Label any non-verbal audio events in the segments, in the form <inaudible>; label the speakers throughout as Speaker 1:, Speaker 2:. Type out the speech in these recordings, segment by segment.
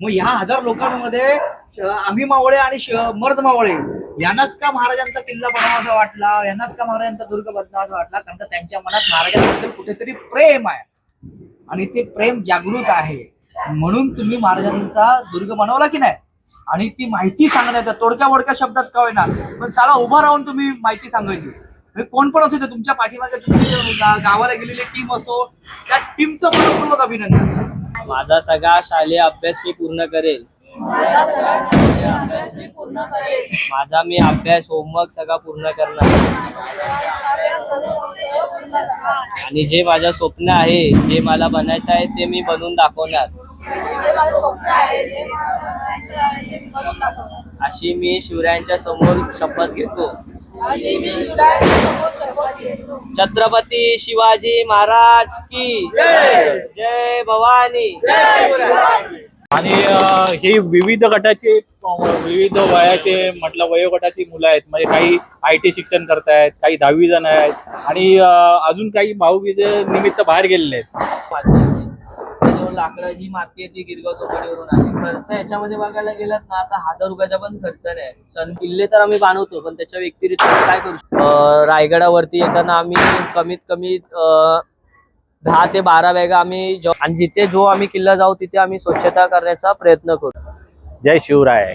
Speaker 1: मग ह्या हजार लोकांमध्ये आम्ही मावळे आणि मर्द मावळे यांनाच का महाराजांचा किल्ला बनवावा वाटला? यांनाच का महाराजांचा दुर्ग बनवावा वाटला? कारण का त्यांच्या मनात महाराजांबद्दल कुठेतरी प्रेम आहे. आणि ते प्रेम जागृत आहे. म्हणून तुम्ही महाराजांचा दुर्ग बनवला की नाही? आणि ती माहिती सांगण्याचा तोडक्या मोडक्या शब्दात का होईना. पण साला उभा राहून तुम्ही माहिती सांगायची. कोण पण असू दे तुमच्या पाठीमागे तुमची गावाला गेलेली टीम असो त्या टीमचं मनपूर्वक अभिनंदन.
Speaker 2: माझा सगळा शालेय अभ्यास मी पूर्ण करेल. माझा मी अभ्यास होमवर्क सगळा पूर्ण करणार. आणि जे माझं स्वप्न आहे जे मला बनायचं आहे ते मी बनवून दाखवणार. अशी मी शिवरायांच्या समोर शपथ घेतो. छत्रपती शिवाजी महाराज की जय भवानी.
Speaker 3: आणि अ, ही विविध गटाचे अ, विविध वयाचे म्हटलं वयोगटाची मुलं आहेत. म्हणजे काही आय टी शिक्षण करतायत काही दहावी जण आहेत. आणि अ, अजून काही भाऊबीजे निमित्त बाहेर गेलेले आहेत.
Speaker 2: लाकडं जी माती आहे ती गिरगाव चौपाटीवरून आली. खर्च याच्यामध्ये बघायला गेलात ना आता हजार रुपयाचा पण खर्च नाही. सण किल्ले तर आम्ही बांधवतो पण त्याच्या व्यतिरिक्त काय करू शकतो? रायगडावरती येताना आम्ही कमीत कमी दहा ते बारा बॅगा आम्ही आणि जिथे जो आम्ही किल्ला जाऊ तिथे आम्ही स्वच्छता करण्याचा प्रयत्न करू.
Speaker 3: जय शिवराय.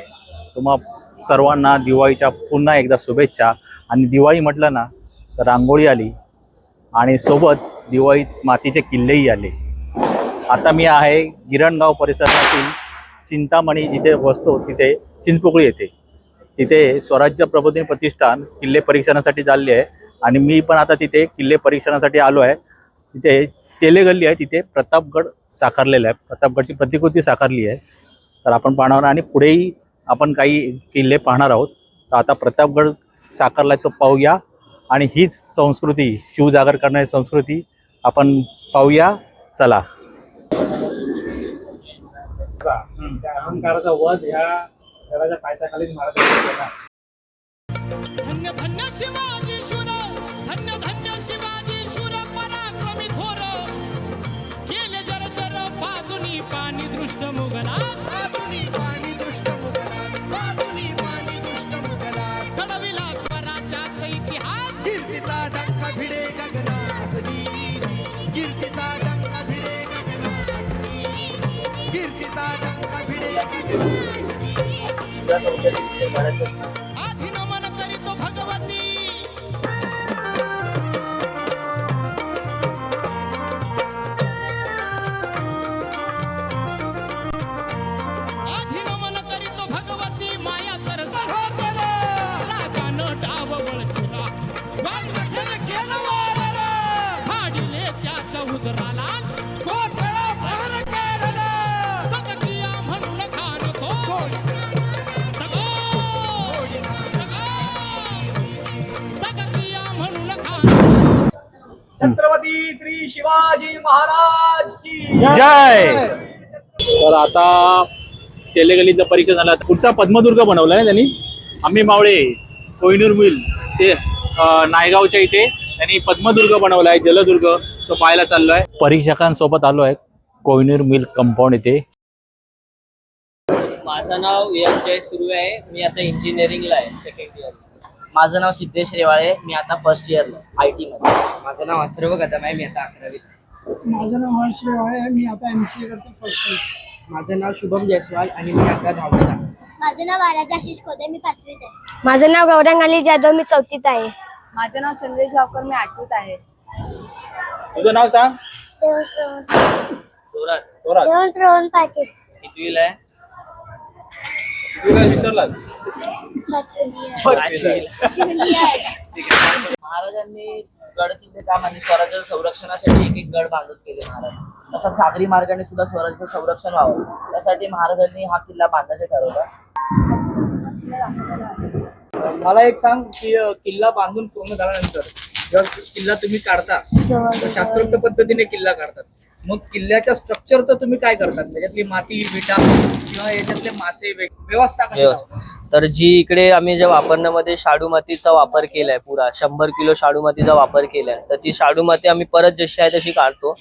Speaker 3: तुम्हा सर्वांना दिवाळीच्या पुन्हा एकदा शुभेच्छा. आणि दिवाळी म्हटलं ना तर रांगोळी आली. आणि सोबत दिवाळीत मातीचे किल्लेही आले. आता मी आहे गिरणगाव परिसरातील चिंतामणी जिथे बसतो तिथे चिंचपोकळी येते तिथे स्वराज्य प्रबोधिनी प्रतिष्ठान किल्ले परीक्षणासाठी चालले आहे. आणि मी पण आता तिथे किल्ले परीक्षणासाठी आलो आहे. तिथे तेलेगल्ली आहे तिथे प्रतापगड साकारलेला आहे. प्रतापगडची प्रतिकृती साकारली आहे. तर आपण पाहणार आणि पुढेही आपण काही किल्ले पाहणार आहोत. तर आता प्रतापगड साकारला आहे तो पाहूया. आणि हीच संस्कृती शिवजागर करणारी संस्कृती आपण पाहूया. चला. त्या अहंकाराचा वध ह्या घराच्या पायथ्याखाली महाराजांनी
Speaker 4: धन्य धन्य शिवाजी धन्य धन्य शिवाजी
Speaker 1: la श्री शिवाजी महाराज की
Speaker 3: जय! तर आता तेलेगलीचं परीक्षा झाला. पुढचा पद्मदुर्ग बनवलाय त्यांनी? आम्ही मावळे कोहिनूर मिल ते नायगावच्या इथे त्यांनी पद्मदुर्ग बनवलाय जलदुर्ग. तो पाहायला चाललोय. परीक्षकांसोबत आलोय कोहिनूर मिल कंपाऊंड इथे.
Speaker 2: माझं नाव यश जय सुरू आहे. मी आता इंजिनिअरिंगला आहे सेकंड इयर माझं नाव सिद्धेश रेवाळे मी आता फर्स्ट इयरला आय टी मध्ये. माझं नाव अथर्व कदम आहे मी आता अकरावी.
Speaker 5: माझं नाव हर्ष रेव आहे मी आता एम सी ए करतो फर्स्ट इयर
Speaker 2: माझं नाव शुभम जयस्वाल आणि मी आता दहावीला
Speaker 6: माझं नाव आराध्या आशिष खोते मी पाचवीत आहे.
Speaker 7: माझं नाव गौरंग अली जाधव मी चौथीत आहे.
Speaker 6: माझं नाव चंद्रेश गावकर मी आठवीत आहे.
Speaker 3: तुझं नाव सांग.
Speaker 2: जोरात.
Speaker 7: रोहन पाटील.
Speaker 2: कितवीला आहे?
Speaker 3: विसरलात
Speaker 2: महाराजांनी गड किल्ले काम आणि स्वराज्य संरक्षणासाठी एक एक गड बांधून केले महाराज. तसा सागरी मार्गाने सुद्धा स्वराज्य संरक्षण व्हावं. त्यासाठी महाराजांनी हा किल्ला बांधायचं ठरवलं.
Speaker 1: मला एक सांग की किल्ला बांधून पूर्ण झाल्यानंतर जेव्हा किल्ला तुम्ही काढता तर शास्त्रोक्त पद्धतीने किल्ला काढतात. मग किल्ल्याच्या स्ट्रक्चरचं तुम्ही काय करतात? त्याच्यातली माती विटा किंवा याच्यातले मासे व्यवस्था कशी लावता?
Speaker 2: तर जी इकडे आम्ही ज्या वापरण्यामध्ये शाडू मातीचा वापर केलाय पुरा शंभर किलो शाडू मातीचा वापर केलाय तर ती शाडू माती आम्ही परत जशी आहे तशी काढतो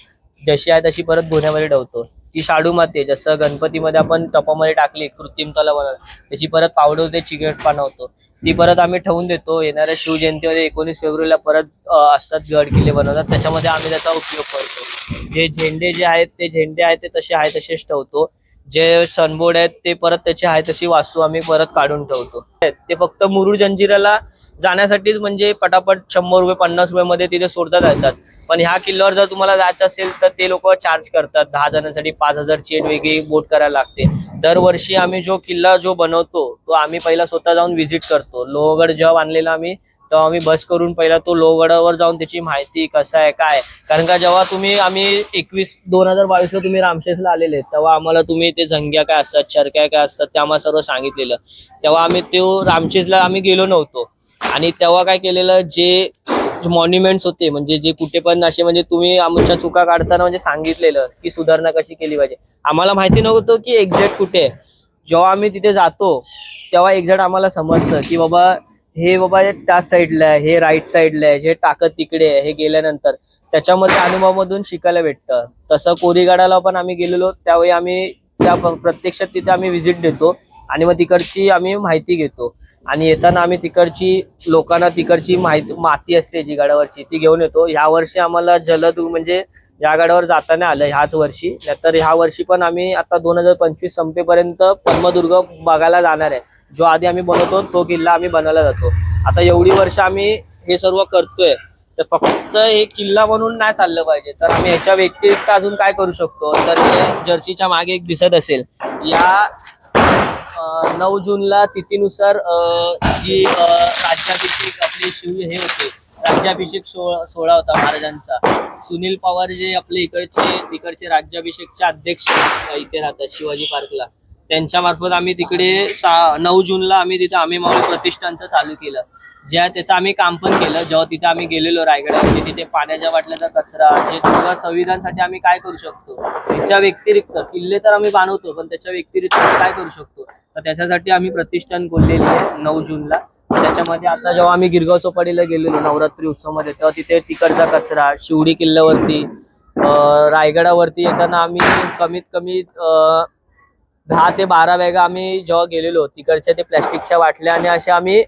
Speaker 2: जशी आहे तशी परत गोण्यामध्ये ठेवतो ती शाडू माती जसं गणपतीमध्ये आपण टपामध्ये टाकली कृत्रिम तलाव बनवलं त्याची परत पावडर होते चिकटपाना होतो. ती परत आम्ही ठेवून देतो येणाऱ्या शिवजयंतीमध्ये एकोणीस फेब्रुवारीला परत असतात गड किल्ले बनवतात त्याच्यामध्ये आम्ही त्याचा उपयोग करतो. जे झेंडे जे आहेत ते झेंडे आहेत ते तसे आहे तसेच ठेवतो. जे सनबोर्ड आहेत ते परत त्याची आहे तशी वास्तू आम्ही परत काढून ठेवतो. ते फक्त मुरुड जंजिराला जाण्यासाठीच म्हणजे पटापट शंभर रुपये पन्नास रुपये मध्ये तिथे सोडता येतात पण ह्या किल्ल्यावर जर तुम्हाला जायचं असेल तर ते लोक चार्ज करतात. दहा जणांसाठी पाच हजारची एक वेगळी बोट करायला लागते. दरवर्षी आम्ही जो किल्ला जो बनवतो तो आम्ही पहिला स्वतः जाऊन व्हिजिट करतो. लोहगड जेव्हा आणलेला आम्ही तेव्हा आम्ही बस करून पहिला तो लोहगडावर जाऊन त्याची माहिती कसं आहे काय कारण का जेव्हा तुम्ही आम्ही एकवीस दोन हजार बावीसला तुम्ही रामशेषला आलेले तेव्हा आम्हाला तुम्ही ते झंग्या काय असतात चरक्या काय असतात ते आम्हाला सर्व सांगितलेलं. तेव्हा आम्ही तो रामशेषला आम्ही गेलो नव्हतो. आणि तेव्हा काय केलेलं जे मॉन्युमेंट्स होते म्हणजे जे कुठे पण असे म्हणजे तुम्ही आमच्या चुका काढताना म्हणजे सांगितलेलं की सुधारणा कशी केली पाहिजे. आम्हाला माहिती नव्हतं की एक्झॅक्ट कुठे आहे. जेव्हा आम्ही तिथे जातो तेव्हा एक्झॅक्ट आम्हाला समजतं की बाबा हे बाबा हे त्या साईडला आहे हे राईट साईडला आहे हे टाकत तिकडे आहे हे गेल्यानंतर. त्याच्यामध्ये अनुभवामधून शिकायला भेटतं. तसं कोरीगाडाला पण आम्ही गेलेलो त्यावेळी आम्ही त्या प्रत्यक्षात तिथे आम्ही व्हिजिट देतो आणि मग तिकडची आम्ही माहिती घेतो. आणि येताना आम्ही तिकडची लोकांना तिकडची माहिती माती असते जी गडावरची ती घेऊन येतो. ह्या वर्षी आम्हाला जलद म्हणजे या गडावर जाताना आलं ह्याच वर्षी. नाहीतर ह्या वर्षी पण आम्ही आता दोन हजार पंचवीस संपेपर्यंत पद्मदुर्ग बघायला जाणार आहे. जो आधी आम्ही बनवतो तो किल्ला आम्ही बनवायला जातो. आता एवढी वर्ष आम्ही हे सर्व करतोय. तर फक्त हे किल्ला बनवून नाही चाललं पाहिजे. तर आम्ही ह्याच्या व्यतिरिक्त अजून काय करू शकतो? तर हे जर्सीच्या मागे एक दिसत असेल. या नऊ जूनला तिथीनुसार जी राज्याभिषेक आपले शिव हे होते. राज्याभिषेक सोहळा सोहळा होता महाराजांचा. सुनील पवार जे आपले इकडचे तिकडचे राज्याभिषेकचे अध्यक्ष इथे राहतात शिवाजी पार्कला. त्यांच्या मार्फत आम्ही तिकडे सा नऊ जूनला आम्ही तिथे आम्ही माऊली प्रतिष्ठानचं चालू केलं. ज्या त्याचं आम्ही काम पण केलं जेव्हा तिथे आम्ही गेलेलो रायगडावरती तिथे पाण्याच्या बाटल्याचा कचरा जे किंवा संविधानसाठी आम्ही काय करू शकतो त्याच्या व्यतिरिक्त किल्ले तर आम्ही बांधवतो पण त्याच्या व्यतिरिक्त आम्ही काय करू शकतो? तर त्याच्यासाठी आम्ही प्रतिष्ठान खोललेले आहे नऊ जूनला. त्याच्यामध्ये आता जेव्हा आम्ही गिरगाव चौपाटीला गेलेलो नवरात्री उत्सवमध्ये तेव्हा तिथे तिकडचा कचरा शिवडी किल्ल्यावरती रायगडावरती येताना आम्ही कमीत कमी दहा ते बारा बॅगा आम्ही जेव्हा गेलेलो तिकडच्या ते प्लॅस्टिकच्या बाटल्या आणि अशा आम्ही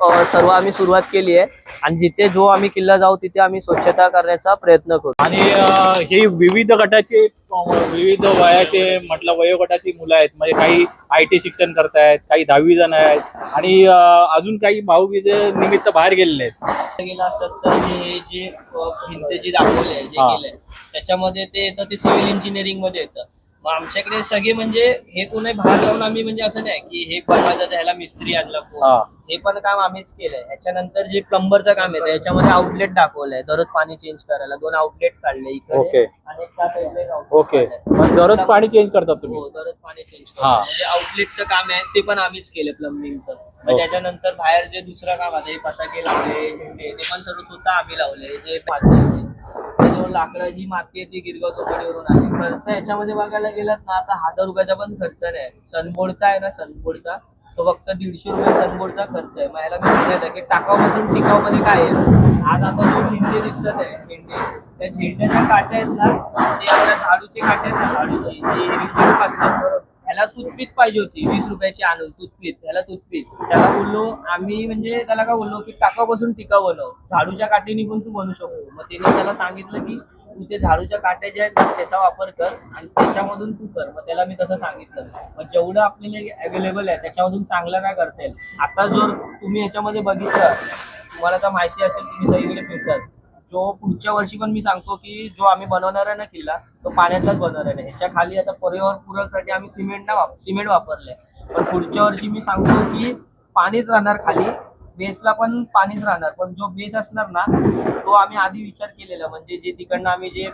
Speaker 2: सर्व आम्ही सुरुवात केली आहे. आणि जिथे जो आम्ही किल्ला जाऊ तिथे आम्ही स्वच्छता करण्याचा प्रयत्न करू.
Speaker 3: आणि हे विविध गटाचे विविध वयाचे म्हटलं वयोगटाची मुलं आहेत. म्हणजे काही आय टी शिक्षण करतायत काही दहावी जण आहेत. आणि अजून काही भाऊबीजे निमित्त बाहेर गेलेले आहेत.
Speaker 2: गेला असतात तर जे जे भिंत जी दाखवले जे
Speaker 3: हा.
Speaker 2: केलंय त्याच्यामध्ये ते येतं ते सिव्हिल इंजिनिअरिंगमध्ये येतं. मग आमच्याकडे सगळे म्हणजे हे कोणी बाहेर जाऊन आम्ही म्हणजे असं नाही की हे बनवायचं तर ह्याला मिस्त्री आणला.
Speaker 3: हा.
Speaker 2: हे पण काम आम्हीच केलंय ह्याच्यानंतर जे प्लंबरचं काम आहे याच्यामध्ये आउटलेट दाखवलंय दररोज पाणी चेंज करायला दोन आउटलेट काढले इकडे
Speaker 3: ओके.
Speaker 2: आणि एक त्या side ला एक outlet
Speaker 3: ओके
Speaker 2: काढलंय.
Speaker 3: पण दररोज पाणी चेंज करतात तुम्ही
Speaker 2: हो दररोज पाणी चेंज
Speaker 3: हा.
Speaker 2: म्हणजे आउटलेटचं काम आहे ते पण आम्हीच केलं प्लंबिंगचं त्याच्यानंतर बाहेर जे दुसरं काम आहे पटाके लावले झेंडे ते पण सर्व स्वतः आम्ही लावले जे जो लाकडं जी माती आहे ती गिरगाव चौकडीवरून आली खर्च याच्यामध्ये बघायला गेलात ना आता हजार रुपयाचा पण खर्च नाही. सनबोर्डचा आहे ना सनबोर्डचा. तो फक्त दीडशे रुपये सनबोर्डचा खर्च आहे. मग याला मी सांगायचं की टाकावपासून टिकावमध्ये काय आहे? आज आता जो झेंडे दिसत आहे झेंडे त्या झेंड्याच्या काट्या आहेत ना ते आपल्या झाडूचे काटे आहेत ना झाडूची. जी असतात ह्याला तुथपीत पाहिजे होती. वीस रुपयाची आणून तुथपीत ह्याला तुथपीत त्याला बोललो आम्ही म्हणजे त्याला काय बोललो की टाका बसून टिका बनव झाडूच्या काठीने पण तू बनवू शकतो मग त्याने त्याला सांगितलं की तू ते झाडूच्या काट्या ज्या आहेत त्याचा वापर कर आणि त्याच्यामधून तू कर. मग त्याला मी तसं सांगितलं. मग जेवढं आपल्याला अवेलेबल आहे त्याच्यामधून चांगलं काय करता येईल? आता जर तुम्ही याच्यामध्ये बघितलं तुम्हाला तर माहिती असेल तुम्ही सगळीकडे फिरतात. जो पुढच्या वर्षी पण मी सांगतो की जो आम्ही बनवणार आहे ना किल्ला तो पाण्यातलाच बनवणार आहे ह्याच्या खाली आता पर्यावरण पूरकसाठी आम्ही सिमेंट ना सिमेंट वापरलंय. पण पुढच्या वर्षी मी सांगतो की पाणीच राहणार खाली. बेसला पण पाणीच राहणार. पण जो बेस असणार ना तो आम्ही आधी विचार केलेला. म्हणजे जे तिकडनं आम्ही जे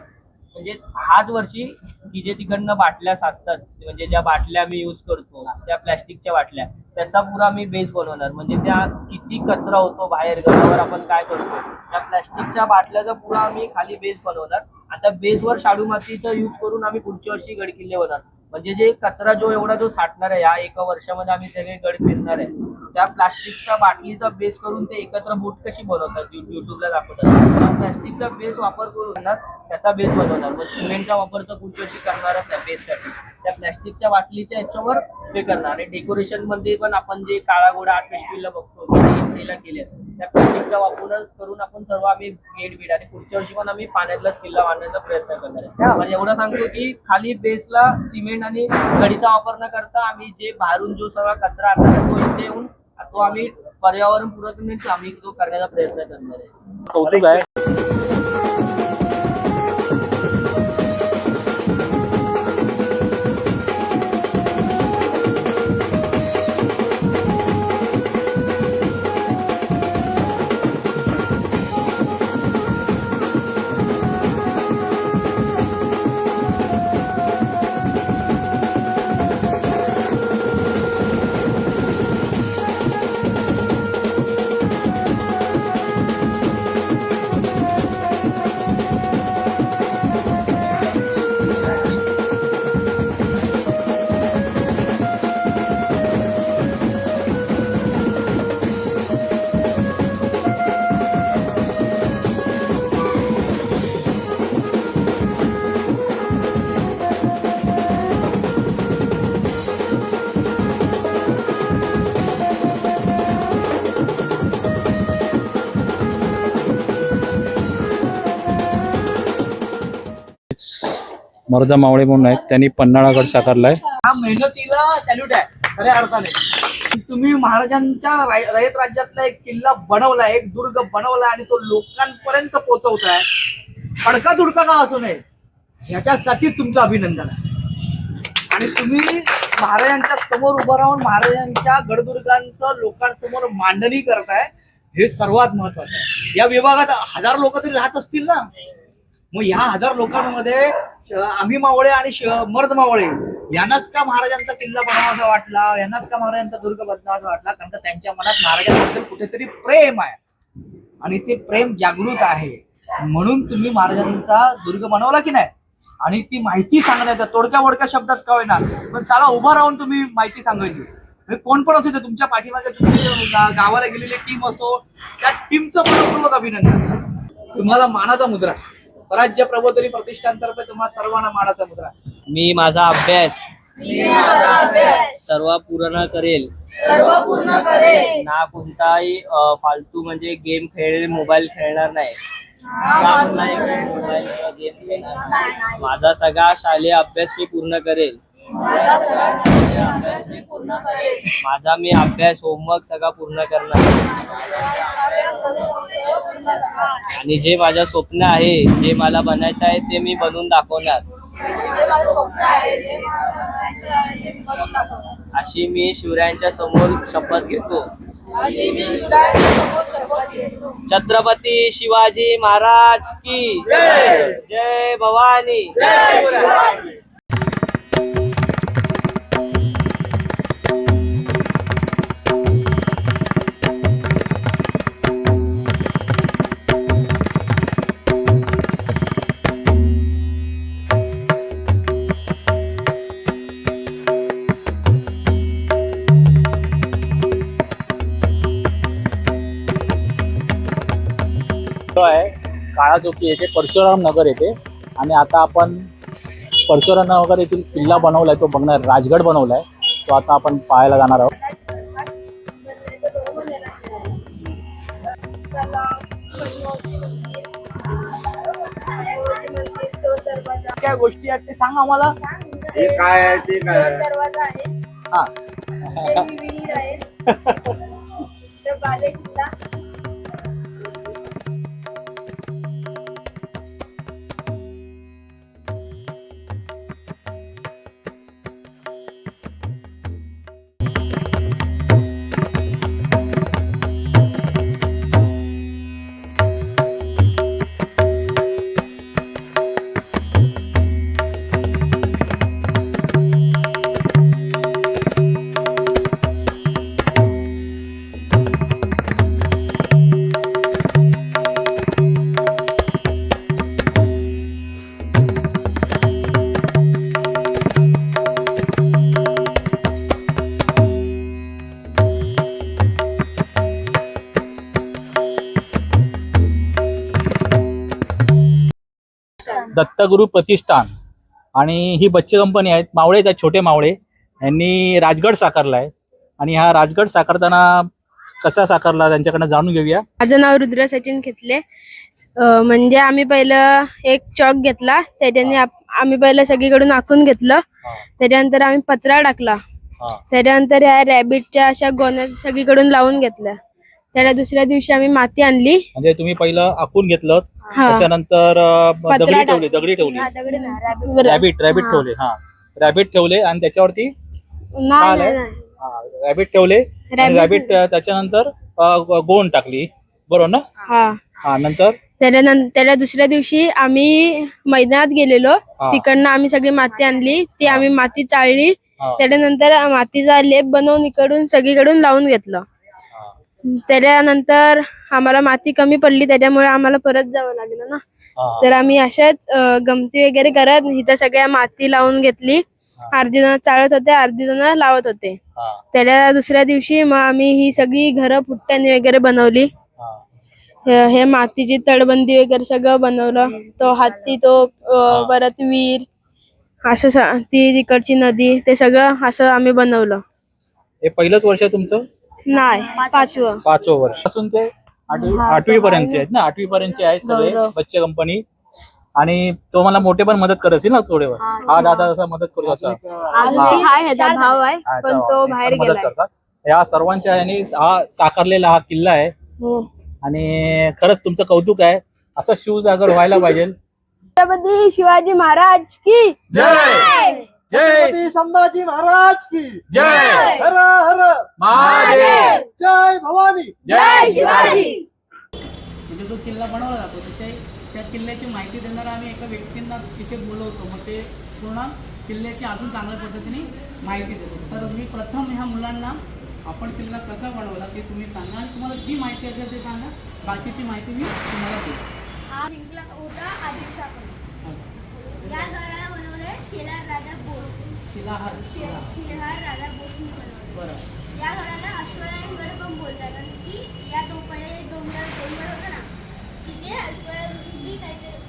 Speaker 2: म्हणजे हाच वर्षी की जे तिकडनं बाटल्या साचतात म्हणजे ज्या बाटल्या आम्ही यूज करतो त्या प्लॅस्टिकच्या बाटल्या त्याचा पुरा आम्ही बेस बनवणार. म्हणजे त्या किती कचरा होतो बाहेर घरावर आपण काय करतो त्या प्लॅस्टिकच्या बाटल्याचा पुरा आम्ही खाली बेस बनवणार. आता बेसवर शाडू मातीचा यूज करून आम्ही पुढच्या वर्षी गडकिल्ले बनवणार. म्हणजे जे कचरा जो एवढा जो साठणार आहे या एका वर्षामध्ये आम्ही सगळे गड फिरणार आहे त्या प्लास्टिकच्या बाटलीचा बेस करून ते एकत्र बूट कशी बनवतात यु- युट्यूबला दाखवतात. त्या प्लास्टिकचा बेस वापर करून त्याचा बेस बनवणार. मग सिमेंटचा वापर तर पुढच्या वर्षी करणारच नाही बेससाठी त्या प्लास्टिकच्या बाटलीच्या याच्यावर ते करणार. आणि डेकोरेशनमध्ये पण आपण जे काळा गोडा आर्ट फेस्टिवलला बघतो इफ्तीला केले त्या प्लास्टिकचा वापर करून आपण सर्व आम्ही गेट बीट आणि पुढच्या वर्षी पण आम्ही पाण्यातलाच किल्ला बांधण्याचा प्रयत्न करणार आहे. म्हणजे एवढं सांगतो की खाली बेसला सिमेंट आणि गडीचा वापर न करता आम्ही जे बाहेरून जो सगळा कचरा आणणार आहे, तो इथे येऊन तो आम्ही पर्यावरण पूरक आम्ही तो करण्याचा प्रयत्न करणार आहे.
Speaker 3: कौतुक आहे. मर्द मावळे म्हणून आहेत. त्यांनी पन्हाळागड साकारलाय.
Speaker 1: हा मेहनतीला सॅल्यूट आहे. खऱ्या अर्थाने. तुम्ही महाराजांच्या रयत राज्यातला एक किल्ला बनवला एक दुर्ग बनवला आणि तो लोकांपर्यंत पोहोचवताय. खडका दुडका का असू नये? ह्याच्यासाठी तुमचं अभिनंदन आहे. आणि तुम्ही महाराजांच्या समोर उभं राहून महाराजांच्या गडदुर्गांचं लोकांसमोर मांडणी करताय हे सर्वात महत्वाचं आहे. या विभागात हजार लोक तरी राहत असतील ना? मग ह्या हजार लोकांमध्ये आम्ही मावळे आणि श- मर्द मावळे यांनाच का महाराजांचा किल्ला बनवासा वाटला? यांनाच का महाराजांचा दुर्ग बनवासा वाटला? कारण का त्यांच्या मनात महाराजांबद्दल कुठेतरी प्रेम आहे. आणि ते प्रेम जागृत आहे. म्हणून तुम्ही महाराजांचा दुर्ग बनवला की नाही? आणि ती माहिती सांगण्याचा तोडक्या मोडक्या शब्दात का होईना. पण साला उभा राहून तुम्ही माहिती सांगायची. कोण पण असू दे तुमच्या पाठीमागे तुमची गावाला गेलेली टीम असो त्या टीमचं मनपूर्वक अभिनंदन. तुम्हाला मानाचा मुद्रा. स्वराज्य प्रबोधनी प्रतिष्ठानतर्फे तुम्हाला सर्वांना मानाचा मुद्रा.
Speaker 2: मी माझा अभ्यास सर्व पूर्ण करेल.
Speaker 7: सर्व पूर्ण करेल.
Speaker 2: ना कोणताही अ, फालतू म्हणजे गेम खेळ मोबाईल खेळणार नाही. खेळणार. माझा सगळा शालेय अभ्यास मी पूर्ण करेल. माझा मी अभ्यास होमवर्क सगळा पूर्ण करणार. आणि जे माझं स्वप्न आहे जे मला बनायचं आहे ते मी बनवून दाखवणार.
Speaker 7: जे माझं स्वप्न आहे जे मला बनायचं आहे, ते मी बनवून दाखवणार.
Speaker 2: अशी मी शिवरायांच्या समोर शपथ घेतो.
Speaker 7: अशी मी शिवरायांच्या समोर शपथ घेतो.
Speaker 2: छत्रपती शिवाजी महाराज की जय! भवानी.
Speaker 3: काळा चौकी येथे परशुराम नगर येथे आणि आता आपण परशुराम नगर येथील किल्ला बनवलाय तो बघणार राजगड बनवलाय. तो आता आपण पाहायला जाणार आहोत.
Speaker 1: काय गोष्टी आहेत ते सांग आम्हाला.
Speaker 8: हे काय आहे ते काय आहे?
Speaker 7: दरवाजा आहे.
Speaker 1: हा.
Speaker 7: विहीर आहे. <laughs>
Speaker 3: दत्तगुरु प्रतिष्ठान. आणि ही बच्चे कंपनी आहेत. मावळे आहेत छोटे मावळे. यांनी राजगड साकारला आहे आणि हा राजगड साकारताना कसा साकारला त्यांच्याकडनं जाणून घेऊया.
Speaker 9: माझं नाव रुद्र सचिन खेतले. म्हणजे आम्ही पहिलं एक चॉक घेतला. त्याच्याने आम्ही पहिलं सगळीकडून आखून घेतलं. त्याच्यानंतर आम्ही पत्रा टाकला. त्याच्यानंतर ह्या रॅबिटच्या अशा गोण्या सगळीकडून लावून घेतल्या. त्याला दुसऱ्या दिवशी आम्ही माती आणली.
Speaker 3: म्हणजे तुम्ही पहिलं आखून घेतलं त्याच्यानंतर अं,
Speaker 9: पत्रा
Speaker 3: दगडी ठेवली दगडी ठेवली. रॅबिट रॅबिट
Speaker 9: हा.
Speaker 3: ठेवले हा. रॅबिट ठेवले आणि त्याच्यावरती
Speaker 9: नाही नाही,
Speaker 3: आलंय?
Speaker 9: नाही.
Speaker 3: रॅबिट ठेवले आणि
Speaker 9: Rabbit-
Speaker 3: रॅबिट त्याच्यानंतर अं, गोंड टाकली. बरोबर ना?
Speaker 9: हा.
Speaker 3: हा नंतर?
Speaker 9: त्याच्यानंतर त्याला दुसऱ्या दिवशी आम्ही मैदानात गेलेलो.
Speaker 3: हा.
Speaker 9: तिकडनं आम्ही सगळी माती आणली. ती आम्ही माती चाळली.
Speaker 3: हा.
Speaker 9: त्याच्यानंतर मातीचा लेप बनवून इकडून सगळीकडून लावून घेतलं. त्याच्यानंतर आम्हाला माती कमी पडली त्याच्यामुळे आम्हाला परत जावं लागलं ना. तर आम्ही अशाच गमती वगैरे करत इथं सगळ्या माती लावून घेतली. अर्धी जण चाळत होते अर्धी जण लावत होते. त्याच्या दुसऱ्या दिवशी मग आम्ही ही सगळी घरं पुट्ट्याने वगैरे बनवली.
Speaker 3: हा.
Speaker 9: मातीची तडबंदी वगैरे सगळं बनवलं. तो हत्ती तो परत विहीर असं ती तिकडची नदी ते सगळं असं आम्ही बनवलं.
Speaker 3: हे पहिलंच वर्ष तुमचं?
Speaker 9: नाही पाचवं
Speaker 3: पाचवं. वर्ष. पासून ते आठवी आठवी पर्यंतचे आहेत ना? आठवी पर्यंतचे आहेत सगळे
Speaker 9: बरोबर.
Speaker 3: बच्चे कंपनी. आणि तो मला मोठे पण मदत करत असेल ना थोडे हा दादा असा मदत करतो असा.
Speaker 9: अजून हाय ह्याचा भाव आहे तो बाहेर
Speaker 3: मदत
Speaker 9: गेलाय.
Speaker 3: करतात. या सर्वांच्या ह्याने हा साकारलेला हा किल्ला आहे.
Speaker 9: हो.
Speaker 3: आणि खरंच तुमचं कौतुक आहे. असं शिव जागर व्हायला पाहिजे.
Speaker 9: छत्रपती शिवाजी महाराज की
Speaker 3: जय! जय
Speaker 1: संभाजी महाराज की.
Speaker 3: जय
Speaker 1: हर हर.
Speaker 3: महादेव.
Speaker 1: जय भवानी.
Speaker 3: जय शिवाजी.
Speaker 10: म्हणजे जो किल्ला बनवला जातो तिथे त्या किल्ल्याची माहिती देणारा आम्ही एका व्यक्तींना तिथे बोलवतो. मग ते पूर्ण किल्ल्याची अजून चांगल्या पद्धतीने माहिती देतो. तर मी प्रथम ह्या मुलांना आपण किल्ला कसा बनवला ते तुम्ही सांगा आणि तुम्हाला जी माहिती असेल ते सांगा. बाकीची माहिती मी तुम्हाला देतो
Speaker 6: हा जिंकला होता आदिलशाह. राजा बनवले
Speaker 10: बरं.
Speaker 6: या गडाला अश्वरायण गड पण बोलतात कारण की या तो डोंगर डोंगर ना तिथे अश्वरायण काहीतरी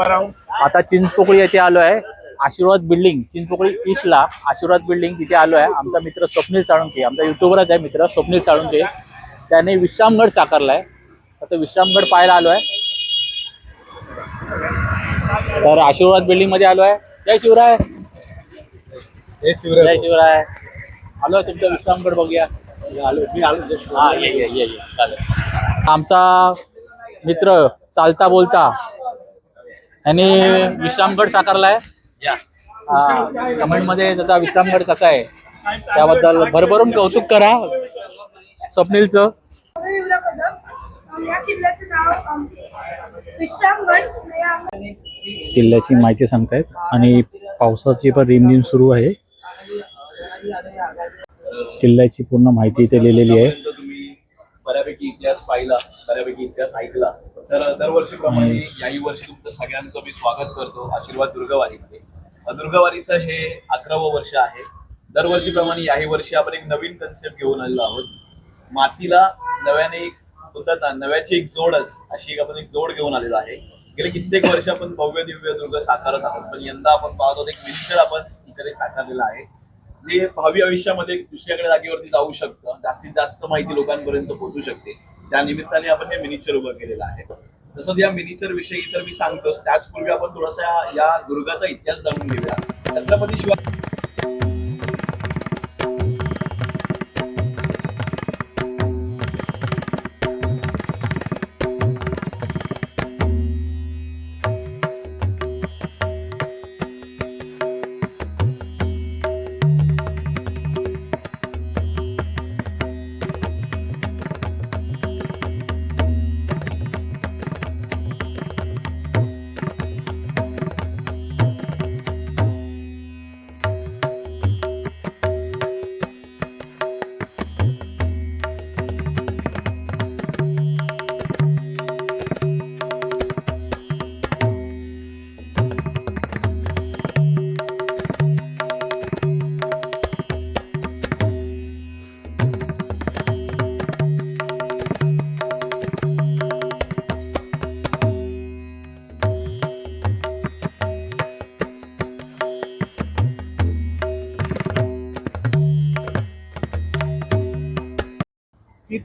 Speaker 3: आता चिंचपोकळी येथे आलो आहे. आशीर्वाद बिल्डिंग चिंचपोकळी ईस्टला आशीर्वाद बिल्डिंग तिथे आलो आहे. आमचा मित्र स्वप्नील साळुंके आमचा युट्यूबरच आहे मित्र स्वप्नील साळुंके त्याने विश्रामगड साकारला आहे आता विश्रामगड पाहायला आलो आहे. तर आशीर्वाद बिल्डिंगमध्ये आलो आहे. जय शिवराय. जय शिवराय. आलो आहे तुमचा विश्रामगड बघूया. आलो मी आलो हा ये ये ये ये. चालेल. आमचा मित्र चालता बोलता यांनी विश्रामगड साकारला आहे कमेंटमध्ये त्याचा विश्रामगड कसा आहे त्याबद्दल भरभरून कौतुक करा स्वप्नीलचं.
Speaker 9: किल्ल्याचं
Speaker 3: माहिती सांगतायत आणि पावसाची पण रिमझिम सुरू आहे. किल्ल्याची पूर्ण माहिती इथे लिहिलेली आहे.
Speaker 11: इतिहास ऐकला. तर दरवर्षीप्रमाणे याही वर्षी तुमचं सगळ्यांचं मी स्वागत करतो आशीर्वाद दुर्गवारीमध्ये. दुर्गवारीचं हे अकरावं वर्ष आहे. दरवर्षीप्रमाणे याही वर्षी आपण एक नवीन कन्सेप्ट घेऊन आलेलो आहोत. मातीला नव्याने एक बोलतात ना नव्याची एक जोडच अशी एक आपण एक जोड घेऊन आलेलो आहे. गेले कित्येक वर्ष आपण भव्य दिव्य दुर्ग साकारत आहोत. पण यंदा आपण पाहतो एक मिनिस्टर आपण इकडे साकारलेला आहे. जे भावी आयुष्यामध्ये दुसऱ्याकडे जागेवरती जाऊ शकतं जास्तीत जास्त माहिती लोकांपर्यंत पोहोचू शकते. त्या निमित्ताने आपण हे मिनिचर उभं केलेलं आहे. तसंच या मिनिचर विषयी तर मी सांगतोच त्याचपूर्वी आपण थोडासा या दुर्गाचा इतिहास जाणून घेऊया. छत्रपती शिवाजी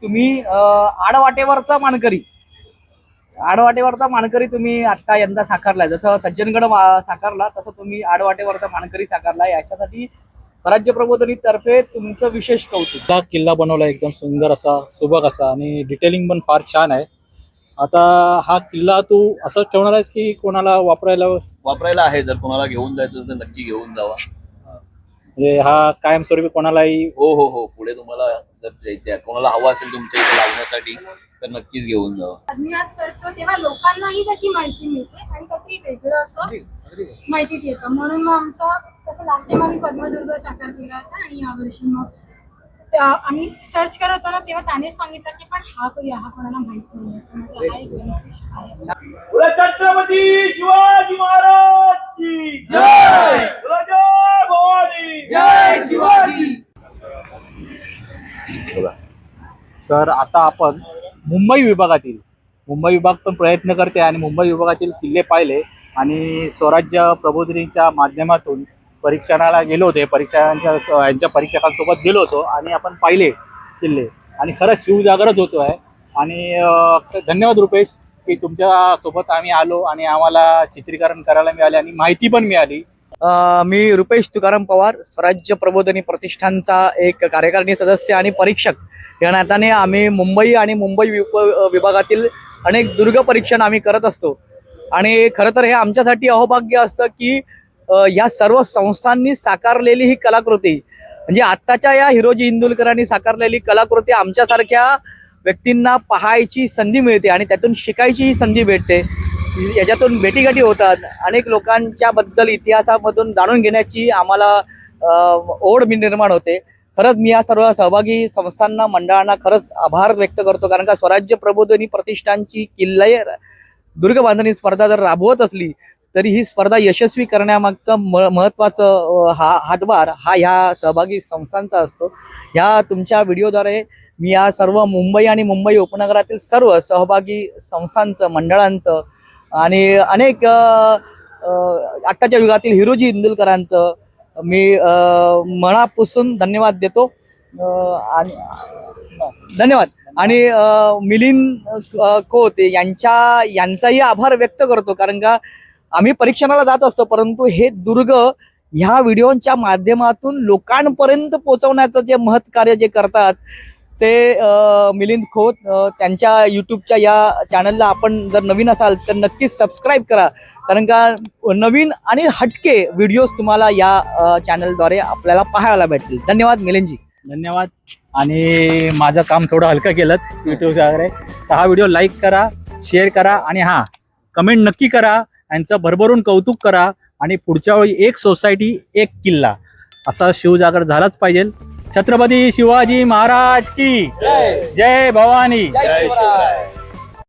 Speaker 1: तुम्ही आडवाटेवरचा मानकरी. आडवाटेवरचा मानकरी तुम्ही आता यंदा साकारलाय. जसं सज्जनगड मा- साकारला तसं तुम्ही आडवाटेवरचा मानकरी साकारला याच्यासाठी स्वराज्य प्रबोधनी तर्फे तुमचं विशेष कौतुक.
Speaker 3: हा किल्ला बनवला एकदम सुंदर असा सुबक असा आणि डिटेलिंग पण फार छान आहे. आता हा किल्ला तू असंच ठेवणार आहेस की कोणाला वापरायला?
Speaker 11: वापरायला आहे. जर कोणाला घेऊन जायचं तर नक्की घेऊन जावा.
Speaker 3: म्हणजे हा कायमस्वरूपी कोणालाही
Speaker 11: हो हो हो. पुढे तुम्हाला जर कोणाला हवा असेल तुमच्या इथे लावण्यासाठी तर नक्कीच घेऊन जावा
Speaker 7: अज्ञात करतो तेव्हा लोकांनाही त्याची माहिती मिळते आणि काहीतरी वेगळं असं माहितीत येतं म्हणून मग आमचा तसं लास्ट टाइम आम्ही पद्मदुर्ग साकार केला होता आणि यावर्षी मग आम्ही सर्च करत होतो ना तेव्हा त्यानेच सांगितलं की पण हा करूया हा कोणाला माहिती नाही तर म्हटलं, हा एक benefit आहे.
Speaker 11: छत्रपती शिवाजी महाराज की जय! जय भवानी जय शिवाजी!
Speaker 3: तर आता आपण मुंबई विभागातील मुंबई विभाग पण प्रयत्न करते आणि मुंबई विभागातील किल्ले पाहिले आणि स्वराज्य प्रबोधिनीच्या माध्यमातून परीक्षणाला गेलो होते. परीक्षांच्या यांच्या परीक्षकांसोबत गेलो होतो आणि आपण पाहिले किल्ले. आणि खरंच शिवजागरच होतो आहे. आणि धन्यवाद रुपेश की तुमच्यासोबत आम्ही आलो आणि आम्हाला चित्रीकरण करायला मिळाले आणि माहिती पण मिळाली.
Speaker 1: मी रुपेश तुकाराम पवार स्वराज्य प्रबोधनी प्रतिष्ठानचा एक कार्यकारिणी सदस्य आणि परीक्षक. या नात्याने आम्ही मुंबई आणि मुंबई उप विभागातील अनेक दुर्ग परीक्षण आम्ही करत असतो. आणि खरं तर हे आमच्यासाठी अहोभाग्य असतं की या सर्व संस्थांनी साकारलेली ही कलाकृती. म्हणजे आत्ताच्या या हिरोजी इंदुलकरांनी साकारलेली कलाकृती आमच्यासारख्या व्यक्तींना पाहायची संधी मिळते आणि त्यातून शिकायची ही संधी भेटते. याच्यातून भेटीगाठी होतात. अनेक लोकांच्या बद्दल इतिहासामधून जाणून घेण्याची आम्हाला ओढ मी निर्माण होते. खरंच मी या सर्व सहभागी संस्थांना मंडळांना खरंच आभार व्यक्त करतो. कारण का स्वराज्य प्रबोधनी प्रतिष्ठानची किल्ले दुर्ग बांधणी स्पर्धा जर राबवत असली तरी ही स्पर्धा यशस्वी करण्यामागचं म महत्त्वाचं हा हातभार हा ह्या सहभागी संस्थांचा असतो. ह्या तुमच्या व्हिडिओद्वारे मी या सर्व मुंबई आणि मुंबई उपनगरातील सर्व सहभागी संस्थांचं मंडळांचं आणि अनेक आत्ताच्या युगातील हिरोजी इंदुलकरांचं मी मनापासून धन्यवाद देतो. आणि धन्यवाद. आणि मिलिंद अं, खोत यांच्या यांचाही आभार व्यक्त करतो. कारण का आम्ही परीक्षणाला जात असतो परंतु हे दुर्ग ह्या व्हिडिओच्या माध्यमातून लोकांपर्यंत पोहोचवण्याचं जे महत् कार्य जे करतात ते मिलिंद खोत त्यांच्या यूट्यूबच्या या चॅनलला आपण जर नवीन असाल तर नक्कीच सबस्क्राईब करा. कारण का नवीन आणि हटके व्हिडिओज तुम्हाला या चॅनलद्वारे आपल्याला पाहायला भेटतील. धन्यवाद मिलिंदजी.
Speaker 3: धन्यवाद. आणि माझं काम थोडं हलकं केलंच यूट्यूब वगैरे. तर हा व्हिडिओ लाईक करा शेअर करा आणि हां कमेंट नक्की करा. यांचं भरभरून कौतुक करा आणि पुढच्या वेळी एक सोसायटी एक किल्ला. असा शिवजागर झालाच पाहिजे. छत्रपती शिवाजी महाराज की जय. भवानी.